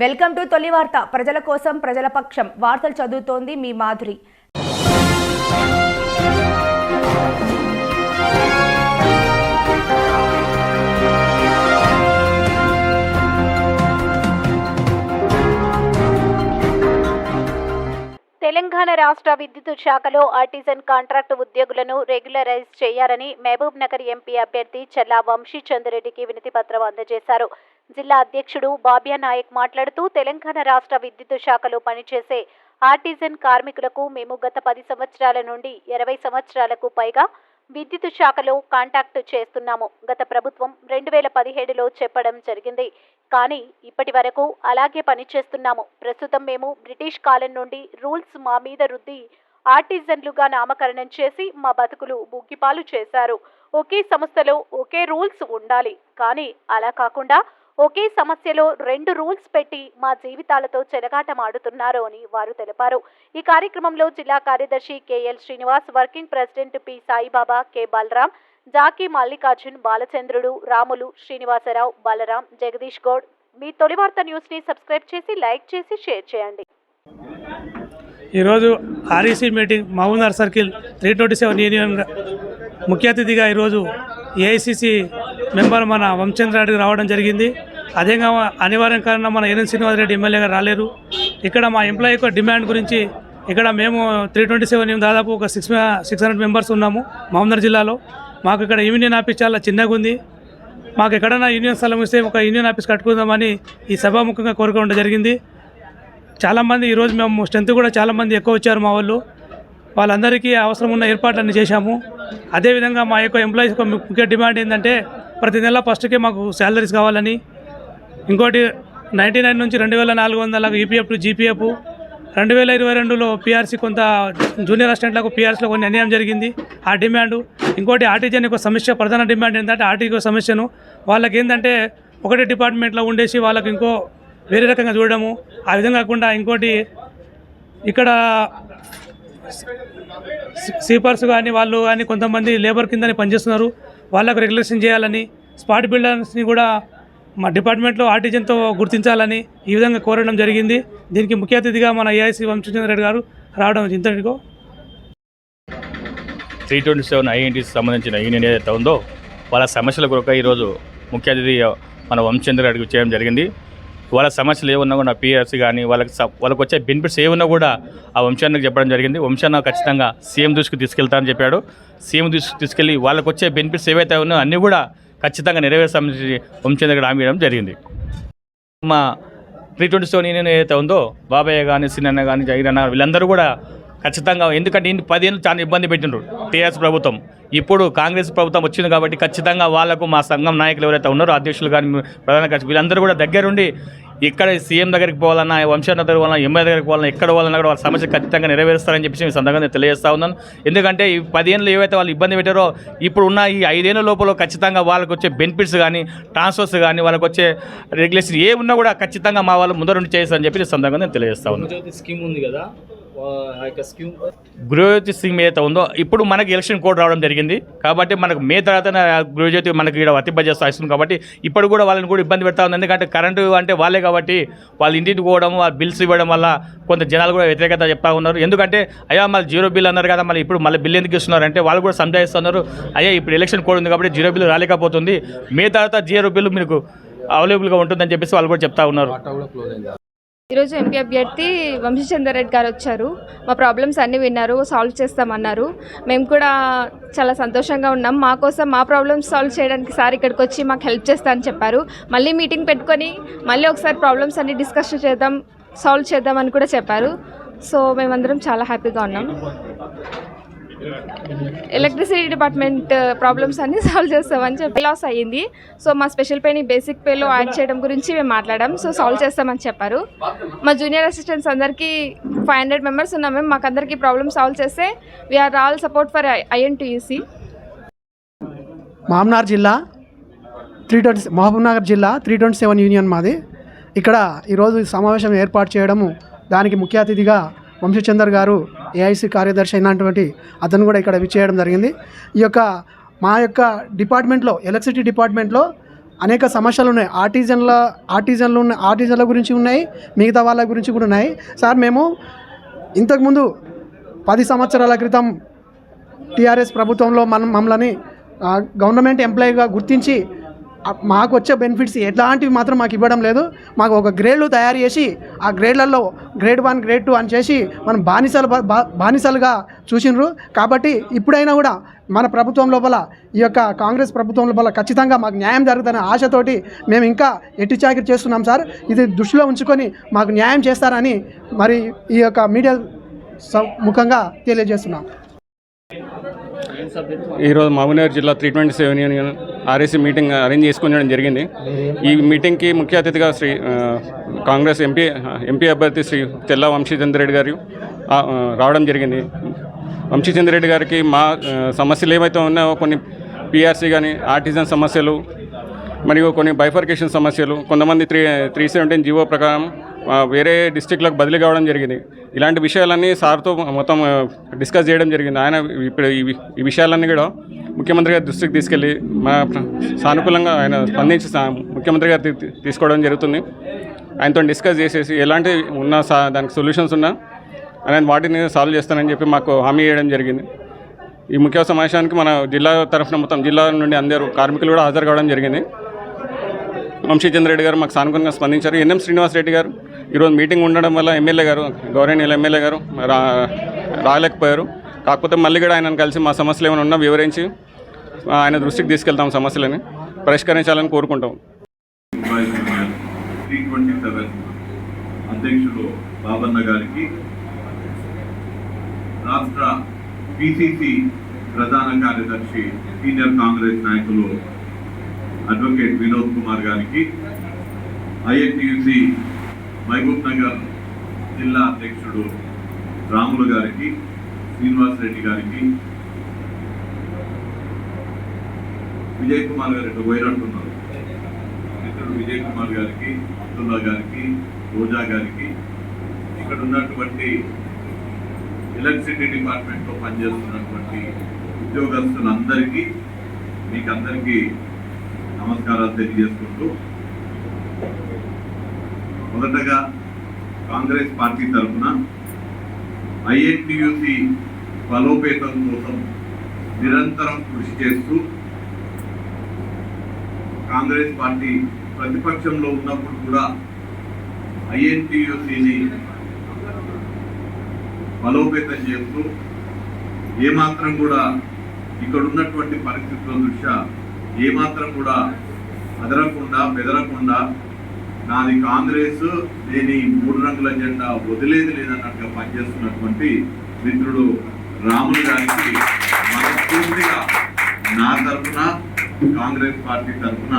Welcome to తొలి వార్త. ప్రజల కోసం ప్రజల పక్షం. వార్తలు చదువుతోంది మీ మాధురి. తెలంగాణ రాష్ట్ర విద్యుత్ శాఖలో ఆర్టిజన్ కాంట్రాక్ట్ ఉద్యోగులను రెగ్యులరైజ్ చేయాలని మహబూబ్ నగర్ ఎంపీ అభ్యర్థి చల్లా వంశీ చంద్రెడ్డికి వినతి పత్రం అందజేశారు. జిల్లా అధ్యక్షుడు బాబ్యా నాయక్ మాట్లాడుతూ తెలంగాణ రాష్ట్ర విద్యుత్ శాఖలో పనిచేసే ఆర్టిజన్ కార్మికులకు మేము గత పది సంవత్సరాల నుండి ఇరవై సంవత్సరాలకు పైగా విద్యుత్ శాఖలో కాంటాక్ట్ చేస్తున్నాము. గత ప్రభుత్వం రెండు వేల పదిహేడులో చెప్పడం జరిగింది. కానీ ఇప్పటి వరకు అలాగే పనిచేస్తున్నాము. ప్రస్తుతం మేము బ్రిటిష్ కాలం నుండి రూల్స్ మా మీద రుద్ది ఆర్టిజన్లుగా నామకరణం చేసి మా బతుకులు బుగ్గిపాలు చేశారు. ఒకే సంస్థలో ఒకే రూల్స్ ఉండాలి. కానీ అలా కాకుండా ఒకే సమస్యలో రెండు రూల్స్ పెట్టి మా జీవితాలతో చెలగాటమాడుతున్నారు అని వారు తెలిపారు. ఈ కార్యక్రమంలో జిల్లా కార్యదర్శి K L Srinivas working president P Saibaba K Balaram Jackie Mallikarjun Balachandrudu Ramulu Srinivasarao Balaram Jagadish Goud. మీ తొలి వార్త న్యూస్ని సబ్స్క్రైబ్ చేసి లైక్ చేసి షేర్ చేయండి. ఈరోజు REC meeting Mahabubnagar circle three twenty seven union ముఖ్య అతిథిగా ఈరోజు ఏఐసిసి మెంబర్ మన వంశచంద్రారెడ్డి రావడం జరిగింది. అదేగా అనివార్యం కారణం మన ఎన్ఎన్ శ్రీనివాసరెడ్డి ఎమ్మెల్యేగా రాలేరు. ఇక్కడ మా ఎంప్లాయీ యొక్క డిమాండ్ గురించి ఇక్కడ మేము త్రీ ట్వంటీ సెవెన్ దాదాపు ఒక సిక్స్ సిక్స్ హండ్రెడ్ మెంబర్స్ ఉన్నాము మహమ్మద్ జిల్లాలో. మాకు ఇక్కడ యూనియన్ ఆఫీస్ చాలా చిన్నగా ఉంది. మాకు ఎక్కడైనా యూనియన్ స్థలం ఇస్తే ఒక యూనియన్ ఆఫీస్ కట్టుకుందామని ఈ సభాముఖంగా కోరుకోవడం జరిగింది. చాలామంది ఈరోజు మేము స్ట్రెంత్ కూడా చాలామంది ఎక్కువ వచ్చారు మా వాళ్ళు. వాళ్ళందరికీ అవసరం ఉన్న ఏర్పాట్లన్నీ చేశాము. అదేవిధంగా మా యొక్క ఎంప్లాయీస్ ముఖ్య డిమాండ్ ఏంటంటే ప్రతి నెల ఫస్ట్కే మాకు శాలరీస్ కావాలని ఇంకోటి నైంటీ నైన్ నుంచి రెండు వేల నాలుగు వందల ఈపీఎఫ్ టు జీపీఎఫ్ రెండు వేల ఇరవై రెండులో పీఆర్సీ కొంత జూనియర్ అసిస్టెంట్లకు పీఆర్సీలో కొన్ని అన్యాయం జరిగింది. ఆ డిమాండ్ ఇంకోటి ఆర్టీజన్ యొక్క సమస్య ప్రధాన డిమాండ్ ఏంటంటే ఆర్టీజీ సమస్యను వాళ్ళకి ఏంటంటే ఒకటే డిపార్ట్మెంట్లో ఉండేసి వాళ్ళకి ఇంకో వేరే రకంగా చూడడము. ఆ విధంగా కాకుండా ఇంకోటి ఇక్కడ స్వీపర్స్ కానీ వాళ్ళు కానీ కొంతమంది లేబర్ కిందని పనిచేస్తున్నారు. వాళ్ళకు రెగ్యులేషన్ చేయాలని స్పాట్ బిల్డర్స్ని కూడా మా డిపార్ట్మెంట్లో ఆర్టిజన్తో గుర్తించాలని ఈ విధంగా కోరడం జరిగింది. దీనికి ముఖ్య అతిథిగా మన ఏఐసి వంశచంద్ర గారు రావడం ఇంతటికో. త్రీ ట్వంటీ సెవెన్ ఐఎన్టీకి సంబంధించిన యూనియన్ ఏదైతే ఉందో వాళ్ళ సమస్యల కొరక ఈరోజు ముఖ్య అతిథి మన వంశచంద్ర చేయడం జరిగింది. వాళ్ళ సమస్యలు ఏమున్నా కూడా పిఆర్సీ కానీ వాళ్ళకి వాళ్ళకి వచ్చే బెనిఫిట్స్ ఏమున్నా కూడా ఆ వంశానికి చెప్పడం జరిగింది. వంశాన్న ఖచ్చితంగా సీఎం దృష్టికి తీసుకెళ్తానని చెప్పాడు. సీఎం దృష్టికి తీసుకెళ్ళి వాళ్ళకి వచ్చే బెనిఫిట్స్ ఏవైతే ఉన్నాయో అన్నీ కూడా ఖచ్చితంగా నెరవేర్చామని వంశచంద్ర హామీ ఇవ్వడం జరిగింది. మా త్రీ ట్వంటీ సెవెన్ యూనియన్ ఏదైతే ఉందో బాబయ్య కానీ సిన్న కానీ జగన్ వీళ్ళందరూ కూడా ఖచ్చితంగా ఎందుకంటే ఇన్ని పదేళ్ళు చాలా ఇబ్బంది పెట్టిండ్రు టీఆర్ఎస్ ప్రభుత్వం. ఇప్పుడు కాంగ్రెస్ ప్రభుత్వం వచ్చింది కాబట్టి ఖచ్చితంగా వాళ్ళకు మా సంఘం నాయకులు ఎవరైతే ఉన్నారో అధ్యక్షులు కానీ ప్రధాన కార్యదర్శి వీళ్ళందరూ కూడా దగ్గరుండి ఇక్కడ సీఎం దగ్గరికి పోవాలన్నా వంశాన్న దగ్గర పోవాలన్నా ఎంఐ దగ్గరికి పోవాలన్నా ఎక్కడ పోవాలన్నా కూడా వాళ్ళ సమస్య ఖచ్చితంగా నెరవేరుస్తారని చెప్పేసి మీ సందర్భంగా నేను తెలియజేస్తా ఉన్నాను ఎందుకంటే ఈ పదేళ్ళు ఏవైతే వాళ్ళు ఇబ్బంది పెట్టారో ఇప్పుడు ఉన్న ఈ ఐదేళ్ళ లోపల ఖచ్చితంగా వాళ్ళకి వచ్చే బెనిఫిట్స్ కానీ ట్రాన్స్ఫర్స్ కానీ వాళ్ళకి వచ్చే రెగ్యులేషన్ ఏ ఉన్నా కూడా ఖచ్చితంగా మా వాళ్ళు ముందరుండి చేస్తారని చెప్పి సందర్భంగా నేను తెలియజేస్తా ఉన్నాను. స్కీమ్ ఉంది కదా ఆ యొక్క స్కీమ్. గృహజ్యోతి స్కీమ్ ఏదైతే ఉందో ఇప్పుడు మనకి ఎలక్షన్ కోడ్ రావడం జరిగింది. కాబట్టి మనకు మే తర్వాత గృహజ్యోతి మనకి ఇక్కడ వర్తింపజేస్తా ఇస్తుంది కాబట్టి ఇప్పుడు కూడా వాళ్ళని కూడా ఇబ్బంది పెడతా ఉంది. ఎందుకంటే కరెంటు అంటే వాళ్ళే కాబట్టి వాళ్ళ ఇంటికి పోవడం వాళ్ళ బిల్స్ ఇవ్వడం వల్ల కొంత జనాలు కూడా వ్యతిరేకత చెప్తా ఉన్నారు. ఎందుకంటే అయ్యా మళ్ళీ జీరో బిల్ అన్నారు కదా మళ్ళీ ఇప్పుడు మళ్ళీ బిల్ ఎందుకు ఇస్తున్నారు అంటే వాళ్ళు కూడా సంజాయిస్తున్నారు అయ్యా ఇప్పుడు ఎలక్షన్ కోడ్ ఉంది కాబట్టి జీరో బిల్ రాలేకపోతుంది. మే తర్వాత జీరో బిల్ మీకు అవైలబుల్గా ఉంటుందని చెప్పేసి వాళ్ళు కూడా చెప్తా ఉన్నారు. ఈరోజు ఎంపీ అభ్యర్థి వంశీచందర్ రెడ్డి గారు వచ్చారు. మా ప్రాబ్లమ్స్ అన్నీ విన్నారు సాల్వ్ చేస్తామన్నారు. మేము కూడా చాలా సంతోషంగా ఉన్నాం. మా కోసం మా ప్రాబ్లమ్స్ సాల్వ్ చేయడానికి సార్ ఇక్కడికి వచ్చి మాకు హెల్ప్ చేస్తా అని చెప్పారు. మళ్ళీ మీటింగ్ పెట్టుకొని మళ్ళీ ఒకసారి ప్రాబ్లమ్స్ అన్ని డిస్కస్ చేద్దాం సాల్వ్ చేద్దాం అని కూడా చెప్పారు. సో మేమందరం చాలా హ్యాపీగా ఉన్నాం. ఎలక్ట్రిసిటీ డిపార్ట్మెంట్ ప్రాబ్లమ్స్ అన్ని సాల్వ్ చేస్తామని చెప్పి లాస్ అయ్యింది. సో మా స్పెషల్ పేని బేసిక్ పేలో యాడ్ చేయడం గురించి మేము మాట్లాడాం. సో సాల్వ్ చేస్తామని చెప్పారు. మా జూనియర్ అసిస్టెంట్స్ అందరికీ ఫైవ్ హండ్రెడ్ మెంబర్స్ ఉన్నాం. మేము మాకు అందరికీ ప్రాబ్లమ్ సాల్వ్ చేస్తే we are all support for INTUC Mamnoor జిల్లా త్రీ ట్వంటీ మహబూబ్నగర్ జిల్లా త్రీ ట్వంటీ సెవెన్ యూనియన్ మాది. ఇక్కడ ఈరోజు సమావేశం ఏర్పాటు చేయడము దానికి ముఖ్య అతిథిగా వంశీచందర్ గారు ఏఐసి కార్యదర్శి అయినటువంటి అతను కూడా ఇక్కడ విచ్చేయడం జరిగింది. ఈ యొక్క మా యొక్క డిపార్ట్మెంట్లో ఎలక్ట్రిసిటీ డిపార్ట్మెంట్లో అనేక సమస్యలు ఉన్నాయి. ఆర్టిజన్ల ఆర్టిజన్లు ఉన్న ఆర్టిజన్ల గురించి ఉన్నాయి మిగతా వాళ్ళ గురించి కూడా ఉన్నాయి. సార్ మేము ఇంతకుముందు పది సంవత్సరాల క్రితం టీఆర్ఎస్ ప్రభుత్వంలో మనం మమ్మల్ని గవర్నమెంట్ ఎంప్లాయీగా గుర్తించి మాకు వచ్చే బెనిఫిట్స్ ఎట్లాంటివి మాత్రం మాకు ఇవ్వడం లేదు. మాకు ఒక గ్రేడ్లు తయారు చేసి ఆ గ్రేడ్లలో గ్రేడ్ వన్ గ్రేడ్ టూ అని చేసి మనం బానిసలు బానిసలుగా చూసినారు. కాబట్టి ఇప్పుడైనా కూడా మన ప్రభుత్వం లోపల ఈ యొక్క కాంగ్రెస్ ప్రభుత్వం లోపల ఖచ్చితంగా మాకు న్యాయం జరుగుతుందనే ఆశతోటి మేము ఇంకా ఎట్టి చాకరీ చేస్తున్నాం సార్. ఇది దృష్టిలో ఉంచుకొని మాకు న్యాయం చేస్తారని మరి ఈ యొక్క మీడియా ముఖంగా తెలియజేస్తున్నాం. ఈరోజు మహబూబ్నగర్ జిల్లా three twenty seven union RSC meeting arrange చేసుకోవడం జరిగింది. ఈ మీటింగ్కి ముఖ్య అతిథిగా శ్రీ కాంగ్రెస్ ఎంపీ ఎంపీ అభ్యర్థి శ్రీ తెల్ల వంశీచంద్ర రెడ్డి గారు రావడం జరిగింది. వంశీచంద్ర రెడ్డి గారికి మా సమస్యలు ఏవైతే ఉన్నాయో కొన్ని పిఆర్సీ కానీ ఆర్టిజన్ సమస్యలు మరియు కొన్ని బైఫర్కేషన్ సమస్యలు కొంతమంది త్రీ త్రీ సెవెంటీన్ జీవో ప్రకారం వేరే డిస్టిక్లకు బదిలీ కావడం జరిగింది. ఇలాంటి విషయాలన్నీ సార్తో మొత్తం డిస్కస్ చేయడం జరిగింది. ఆయన ఇప్పుడు ఈ వి- ఈ విషయాలన్నీ కూడా ముఖ్యమంత్రి గారి దృష్టికి తీసుకెళ్ళి మా సానుకూలంగా ఆయన స్పందించి ముఖ్యమంత్రి గారు తీసుకోవడం జరుగుతుంది. ఆయనతో డిస్కస్ చేసేసి ఎలాంటి ఉన్న సా దానికి సొల్యూషన్స్ ఉన్నా ఆయన వాటిని సాల్వ్ చేస్తానని చెప్పి మాకు హామీ ఇవ్వడం జరిగింది. ఈ ముఖ్య సమావేశానికి మన జిల్లా తరఫున మొత్తం జిల్లా నుండి అందరూ కార్మికులు కూడా హాజరు కావడం జరిగింది. వంశీచంద్ర రెడ్డి గారు మాకు సానుకూలంగా స్పందించారు. ఎన్ఎం శ్రీనివాస్ రెడ్డి గారు ఈరోజు మీటింగ్ ఉండడం వల్ల ఎమ్మెల్యే గారు గౌరవనీయుల ఎమ్మెల్యే గారు రా రాలేకపోయారు. కాకపోతే మళ్ళీ కూడా ఆయనను కలిసి మా సమస్యలు ఏమైనా ఉన్నా వివరించి ఆయన దృష్టికి తీసుకెళ్తాం సమస్యలని పరిష్కరించాలని కోరుకుంటాం. అధ్యక్షుడు బాబన్న గారికి రాష్ట్ర పిసిసి ప్రధాన కార్యదర్శి సీనియర్ కాంగ్రెస్ నాయకులు అడ్వకేట్ వినోద్ కుమార్ గారికి ఐఎన్టీయూసి మహబూబ్ నగర్ జిల్లా అధ్యక్షుడు రాములు గారికి శ్రీనివాస్ రెడ్డి గారికి విజయ్ కుమార్ గారు ఇటు పోయినట్టున్నారు మిత్రుడు విజయ్ కుమార్ గారికి అబ్దుల్లా గారికి రోజా గారికి ఇక్కడ ఉన్నటువంటి ఎలక్ట్రిసిటీ డిపార్ట్మెంట్లో పనిచేస్తున్నటువంటి ఉద్యోగస్తులందరికీ మీకు అందరికీ నమస్కారాలు తెలియజేసుకుంటూ మొదటగా కాంగ్రెస్ పార్టీ తరఫున ఐఎన్టీయూసి బలోపేతం కోసం నిరంతరం కృషి చేస్తూ కాంగ్రెస్ పార్టీ ప్రతిపక్షంలో ఉన్నప్పుడు కూడా ఐఎన్టీయూసీని బలోపేతం చేస్తూ ఏమాత్రం కూడా ఇక్కడ ఉన్నటువంటి పరిస్థితుల దృష్ట్యా ఏమాత్రం కూడా అదరకుండా బెదరకుండా నాది కాంగ్రెస్ నేను ఈ మూడు రంగుల జెండా వదిలేది లేదన్నట్టుగా పనిచేస్తున్నటువంటి మిత్రుడు రాములు గారికి మనస్ఫూర్తిగా నా తరఫున కాంగ్రెస్ పార్టీ తరఫున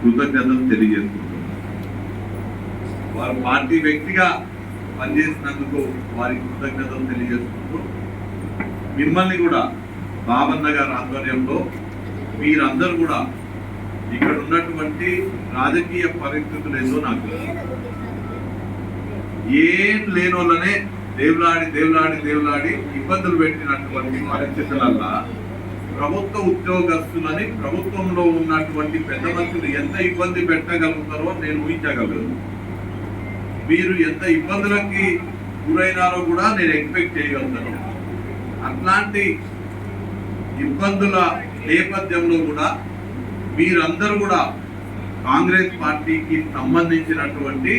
కృతజ్ఞతలు తెలియజేసుకుంటున్నాను. వారు పార్టీ వ్యక్తిగా పనిచేసినందుకు వారికి కృతజ్ఞతలు తెలియజేసుకుంటూ మిమ్మల్ని కూడా బాబన్న గారి ఆధ్వర్యంలో మీరందరూ కూడా ఇక్కడ ఉన్నటువంటి రాజకీయ పరిస్థితులు ఏదో నాకు ఏం లేని వాళ్ళనే దేవులాడి దేవులాడి దేవులాడి ఇబ్బందులు పెట్టినటువంటి పరిస్థితులల్లా ప్రభుత్వ ఉద్యోగస్తులని ప్రభుత్వంలో ఉన్నటువంటి పెద్ద మనుషులు ఎంత ఇబ్బంది పెట్టగలుగుతారో నేను ఊహించగలను. మీరు ఎంత ఇబ్బందులకి గురైనారో కూడా నేను ఎక్స్పెక్ట్ చేయగలుగుతాను. అట్లాంటి ఇబ్బందుల నేపథ్యంలో కూడా మీరందరూ కూడా కాంగ్రెస్ పార్టీకి సంబంధించినటువంటి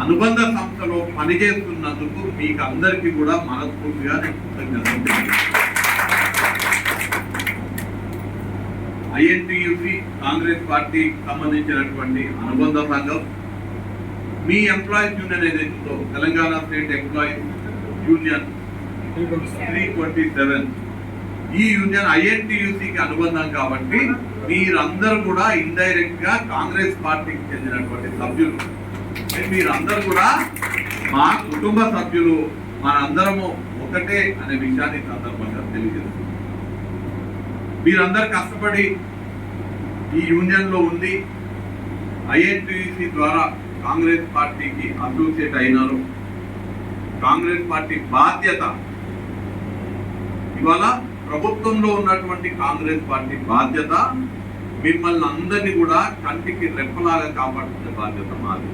అనుబంధ సంస్థలో పనిచేస్తున్నందుకు మీకు అందరికీ కూడా మనస్ఫూర్తిగా కృతజ్ఞతలు ఐఎన్టీయూసి కాంగ్రెస్ పార్టీకి సంబంధించినటువంటి అనుబంధ సంఘం మీ ఎంప్లాయీస్ యూనియన్ ఏదైతుందో Telangana state employees union three twenty seven ఈ యూనియన్ ఐఎన్టీయూసీకి అనుబంధం కాబట్టి మీరందరూ కూడా ఇండైరెక్ట్గా కాంగ్రెస్ పార్టీకి చెందినటువంటి సభ్యులు. మీరందరూ కూడా మా కుటుంబ సభ్యులు మనందరము ఒకటే అనే విషయాన్ని సందర్భంగా తెలియజేస్తున్నాం. మీరందరూ కష్టపడి ఈ యూనియన్లో ఉండి ఐఎన్టీసీ ద్వారా కాంగ్రెస్ పార్టీకి అసోసియేట్ అయినారు. కాంగ్రెస్ పార్టీ బాధ్యత ఇవాళ ప్రభుత్వంలో ఉన్నటువంటి కాంగ్రెస్ పార్టీ బాధ్యత మిమ్మల్ని అందరినీ కూడా కంటికి రెప్పలాగా కాపాడుతున్న బాధ్యత మాది.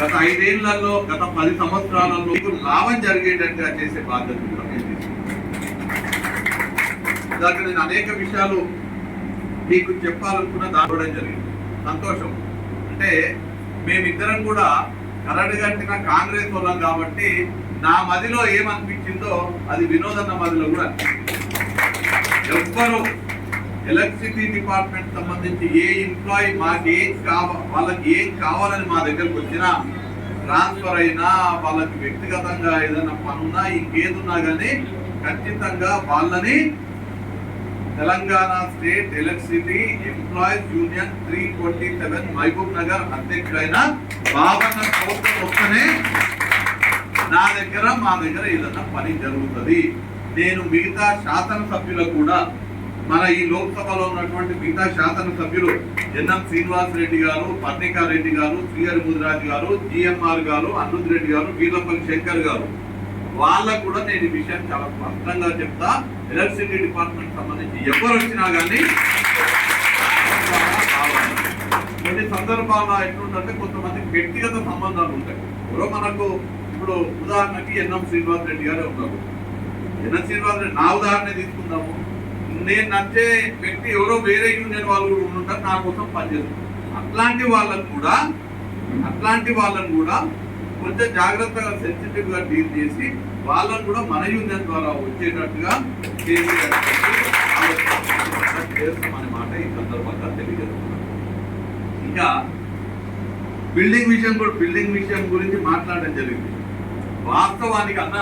గత ఐదేళ్ళలో గత పది సంవత్సరాలలో లాభం జరిగేటట్టుగా చేసే బాధ్యత దాకా నేను అనేక విషయాలు మీకు చెప్పాలనుకున్న దానివ్వడం జరిగింది. సంతోషం. అంటే మేమిద్దరం కూడా కరడుగట్టిన కాంగ్రెస్ వాళ్ళం కాబట్టి నా మదిలో ఏమనిపించిందో అది వినోదన్న మదిలో కూడా ఎవ్వరు ఎలక్ట్రిసిటీ డిపార్ట్మెంట్ సంబంధించి ఏ ఎంప్లాయీ మాకు ఏం కావ వాళ్ళకి ఏం కావాలని మా దగ్గరకు వచ్చినా ట్రాన్స్ఫర్ అయినా వాళ్ళకి వ్యక్తిగతంగా ఏదైనా పనున్నా ఇంకేదున్నా కానీ ఖచ్చితంగా వాళ్ళని Telangana state electricity employees union three twenty seven Mahabubnagar అధ్యక్షుడైన Babanna court వస్తేనే నా దగ్గర మా దగ్గర ఏదన్నా పని జరుగుతుంది. నేను మిగతా శాసనసభ్యులకు కూడా మన ఈ లోక్సభలో ఉన్నటువంటి మిగతా శాసనసభ్యులు ఎన్ఎం శ్రీనివాస్ రెడ్డి గారు పర్ణికా రెడ్డి గారు శ్రీహరి ముదిరాజు గారు జిఎంఆర్ గారు అనిరుద్ రెడ్డి గారు వీర్లపల్లి శంకర్ గారు. వాళ్ళకు కూడా నేను ఈ విషయం చాలా స్పష్టంగా చెప్తా. ఎలక్ట్రిసిటీ డిపార్ట్మెంట్ సంబంధించి ఎవరు వచ్చినా కానీ కొన్ని సందర్భాల్లో ఎట్లుంటే కొంతమంది వ్యక్తిగత సంబంధాలు ఉంటాయి. ఎవరో మనకు ఇప్పుడు ఉదాహరణకి ఎన్ఎం శ్రీనివాస్ రెడ్డి గారే ఉన్నారు. ఎన్ఎం శ్రీనివాస్ రెడ్డి నా ఉదాహరణ తీసుకుందాము. నేను నచ్చే వ్యక్తి ఎవరో వేరే యూనియన్ వాళ్ళు కూడా ఉంటారు నా కోసం పనిచేస్తారు అట్లాంటి వాళ్ళని కూడా అట్లాంటి వాళ్ళని కూడా కొంచెం జాగ్రత్తగా సెన్సిటివ్గా డీల్ చేసి వాళ్ళని కూడా మన యూనియన్ ద్వారా వచ్చేటట్టుగా చేస్తామనే మాట ఈ సందర్భంగా తెలియజేస్తున్నాను ఇంకా బిల్డింగ్ విషయం కూడా బిల్డింగ్ విషయం గురించి మాట్లాడడం జరిగింది. వాస్తవానికి అన్న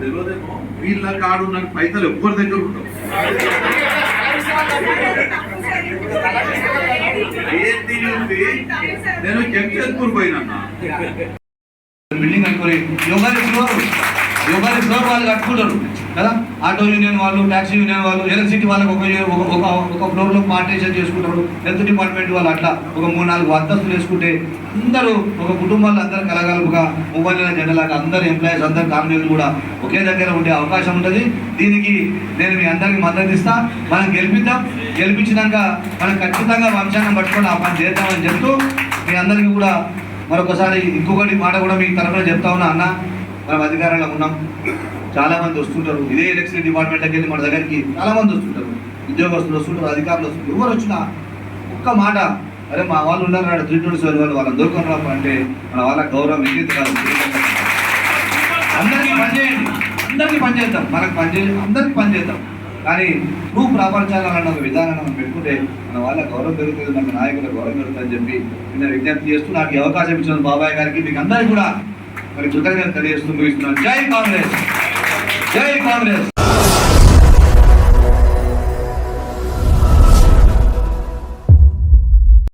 తెలియదేమో? వీళ్ళ కాడు నాకు పైసలు ఎవ్వరి దగ్గర ఉండవు. ఏంటి నేను జంషెడ్పూర్ పోయినా బిల్డింగ్ అనుకుని యోగా ఎవరి ఫ్లోర్ వాళ్ళు కట్టుకుంటారు. కదా? ఆటో యూనియన్ వాళ్ళు ట్యాక్సీ యూనియన్ వాళ్ళు ఎలక్ట్రిసిటీ వాళ్ళకి ఒక ఒక- ఒక ఒక ఫ్లోర్లో పార్టీషన్ చేసుకుంటారు. హెల్త్ డిపార్ట్మెంట్ వాళ్ళు అట్లా ఒక మూడు నాలుగు అంతస్తులు వేసుకుంటే అందరూ ఒక కుటుంబాలు అందరూ కలగలుపుగా మొబైల్ జెండలాగా అందరు ఎంప్లాయీస్ అందరు కార్మికులు కూడా ఒకే దగ్గర ఉండే అవకాశం ఉంటుంది. దీనికి నేను మీ అందరికీ మద్దతు ఇస్తా. మనం గెలిపిద్దాం. గెలిపించినాక మనం ఖచ్చితంగా వంశాన్ని పట్టుకొని ఆ పని చేద్దామని చెప్తూ మీ అందరికీ కూడా మరొకసారి ఇంకొకటి మాట కూడా మీకు తరఫున చెప్తా ఉన్నా అన్న. మనం అధికారంలో ఉన్నాం. చాలా మంది వస్తుంటారు. ఇదే ఎలక్షన్ డిపార్ట్మెంట్కి వెళ్ళి మన దగ్గరికి చాలా మంది వస్తుంటారు. ఉద్యోగస్తులు వస్తుంటారు అధికారులు వస్తుంటారు. ఎవరు వచ్చినా ఒక్క మాట అరే మా వాళ్ళు ఉన్నారు నాడు త్రీ ట్వంటీ సెవెన్ వాళ్ళు వాళ్ళని దొరకరు అంటే మన వాళ్ళ గౌరవం ఎన్ని కాదు అందరికీ పనిచేయండి అందరికీ పనిచేద్దాం మనకు పనిచేయండి అందరికీ పనిచేద్దాం కానీ నువ్వు ప్రాపంచాలన్న ఒక విధానం మనం పెట్టుకుంటే మన వాళ్ళ గౌరవం పెరుగుతుంది మన నాయకుల గౌరవం పెరుగుతుందని అని చెప్పి నేను విజ్ఞప్తి చేస్తూ నాకు అవకాశం ఇచ్చిన బాబాయ్ గారికి మీకు అందరికీ కూడా మరి కృతజ్ఞత తెలియజేస్తూ ముగిస్తున్నాను. జై కాంగ్రెస్! జై కాంగ్రెస్!